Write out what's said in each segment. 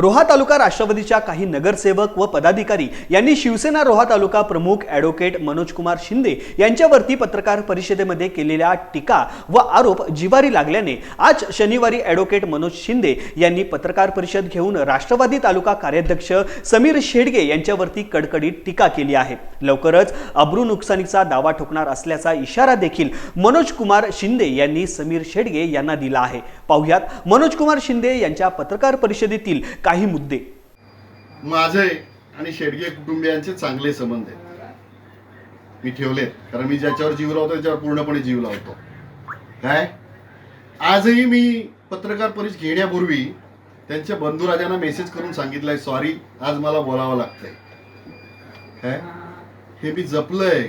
रोहा तालुका राष्ट्रवादीच्या काही नगरसेवक व पदाधिकारी यांनी शिवसेना रोहा तालुका प्रमुख ॲडव्होकेट मनोजकुमार शिंदे यांच्यावरती पत्रकार परिषदेमध्ये केलेल्या टीका व आरोप जिवारी लागल्याने आज शनिवारी ॲडव्होकेट मनोज शिंदे यांनी पत्रकार परिषद घेऊन राष्ट्रवादी तालुका कार्याध्यक्ष समीर शेडगे यांच्यावरती कडकडीत टीका केली आहे. लवकरच अब्रू नुकसानीचा दावा ठोकणार असल्याचा इशारा देखील मनोज कुमार शिंदे यांनी समीर शेडगे यांना दिला आहे. पाहुयात मनोज कुमार शिंदे यांच्या पत्रकार परिषदेतील काही मुद्दे. माझे आणि शेडगे कुटुंबियांचे चांगले संबंध आहेत. मी ठेवलेत कारण मी ज्याच्यावर जीव लावतो त्याच्यावर पूर्णपणे जीव लावतो. काय? आजही मी पत्रकार परिषद घेण्यापूर्वी त्यांच्या बंधुराजांना मेसेज करून सांगितलंय सॉरी आज मला बोलावं लागतंय. काय? हे मी जपलंय.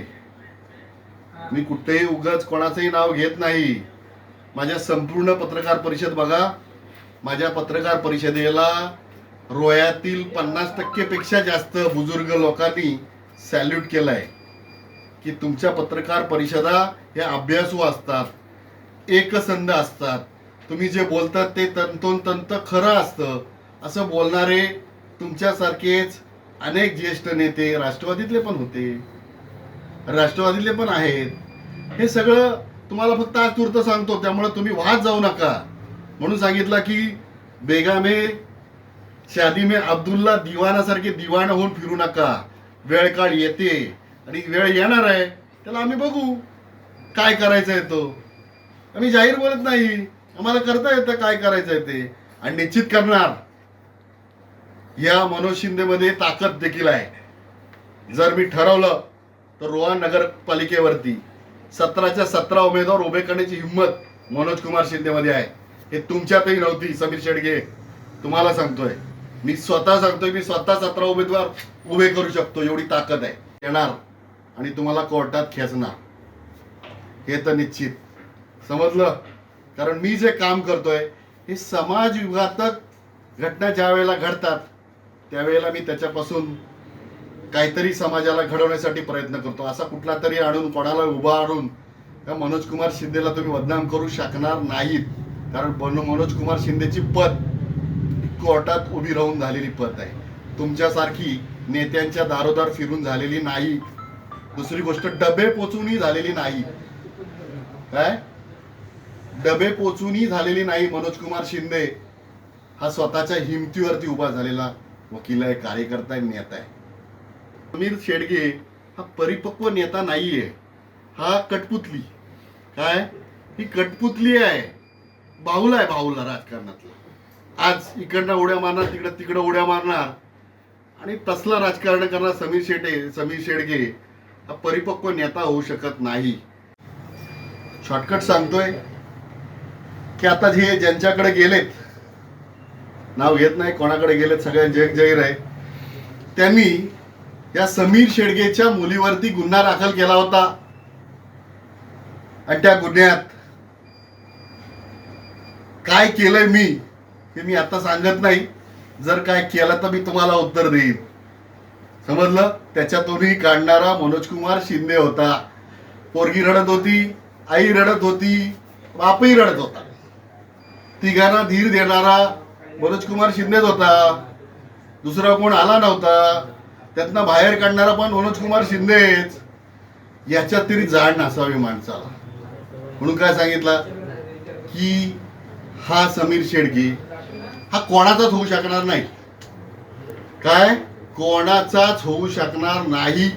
मी कुठेही उगाच कोणाचंही नाव घेत नाही. माझ्या संपूर्ण पत्रकार परिषद बघा. माझ्या पत्रकार परिषदेला रोयातील पन्नास टक्केपेक्षा जास्त बुजुर्ग लोकांनी सॅल्यूट केलाय. की तुमच्या पत्रकार परिषदा हे अभ्यासू असतात एकसंध असतात. तुम्ही जे बोलतात ते तंतोतंत खरं असतं. असं बोलणारे तुमच्यासारखेच अनेक ज्येष्ठ नेते राष्ट्रवादीतले पण होते. राष्ट्रवादीतले पण आहेत. हे सगळं तुम्हाला फक्त आज तूर्त सांगतो त्यामुळे तुम्ही वाहत जाऊ नका. म्हणून सांगितलं की बेगामे शादी में अब्दुल्ला दिवाणासारखे दिवाण होऊन फिरू नका. वेळ काळ येते. आणि वेळ येणार आहे त्याला आम्ही बघू. काय करायचं आहे तो? आम्ही जाहीर बोलत नाही. आम्हाला करता येतं काय करायचं आहे ते. आणि निश्चित करणार. या मनोज शिंदेमध्ये ताकद देखील आहे. जर मी ठरवलं तर रोहा नगरपालिकेवरती सतराच्या सतरा उमेदवार उभे करण्याची हिंमत मनोज कुमार शिंदेमध्ये आहे. हे तुमच्यातही नव्हती समीर शेडगे. तुम्हाला सांगतोय. मी स्वतः सांगतोय मी स्वतः सतरा उमेदवार उभे करू शकतो एवढी ताकद आहे. येणार आणि तुम्हाला कोर्टात खेचणार. हे तर निश्चित. समजलं? कारण मी जे काम करतोय हे समाज विघातक घटना ज्या वेळेला घडतात त्यावेळेला मी त्याच्यापासून काहीतरी समाजाला घडवण्यासाठी प्रयत्न करतो. असा कुठला तरी आणून कोणाला उभा आणून त्या मनोज कुमार शिंदेला तुम्ही बदनाम करू शकणार नाहीत. कारण बन- मनोज कुमार शिंदेची पद कोर्टात उभी राहून झालेली पद आहे. तुमच्यासारखी नेत्यांच्या दारोदार फिरून झालेली नाही. दुसरी गोष्ट डबे पोचूनही झालेली नाही. काय? डबे पोचूनही झालेली नाही मनोज कुमार शिंदे. हा स्वतःच्या हिमतीवरती उभा झालेला वकील आहे कार्यकर्ता आहे नेता आहे. समीर शेडगे हा परिपक्व नेता नाहीये. हा कटपुतली. काय? ही कटपुतली आहे. बाहुला आहे बाहुला राजकारणातला. आज इकडनं उड्या मारणार तिकडं तिकडं उड्या मारणार. आणि तसला राजकारण करणार समीर शेटे समीर शेडगे. हा परिपक्व नेता होऊ शकत नाही. शॉर्टकट सांगतोय की आता जे ज्यांच्याकडे गेलेत नाव घेत नाही कोणाकडे गेलेत सगळ्या जग जाहीर आहे. त्यांनी या समीर शेडगेच्या मुलीवरती गुन्हा दाखल केला होता. आणि त्या गुन्ह्यात काय केलंय मी? हे मी आता सांगत नाही. जर काय केलं तर मी तुम्हाला उत्तर देईन. समजलं? त्याच्यातूनही काढणारा मनोज कुमार शिंदे होता. पोरगी रडत होती आई रडत होती बापही रडत होता. तिघांना धीर देणारा मनोज कुमार शिंदेच होता. दुसरा कोण आला नव्हता. त्यातनं बाहेर काढणारा पण मनोज कुमार शिंदेच. याच्यात तरी जाण नसावी माणसाला. म्हणून काय सांगितलं? की हा समीर शेडगे हा कोणाचाच होऊ शकणार नाही. काय? कोणाचाच होऊ शकणार नाही.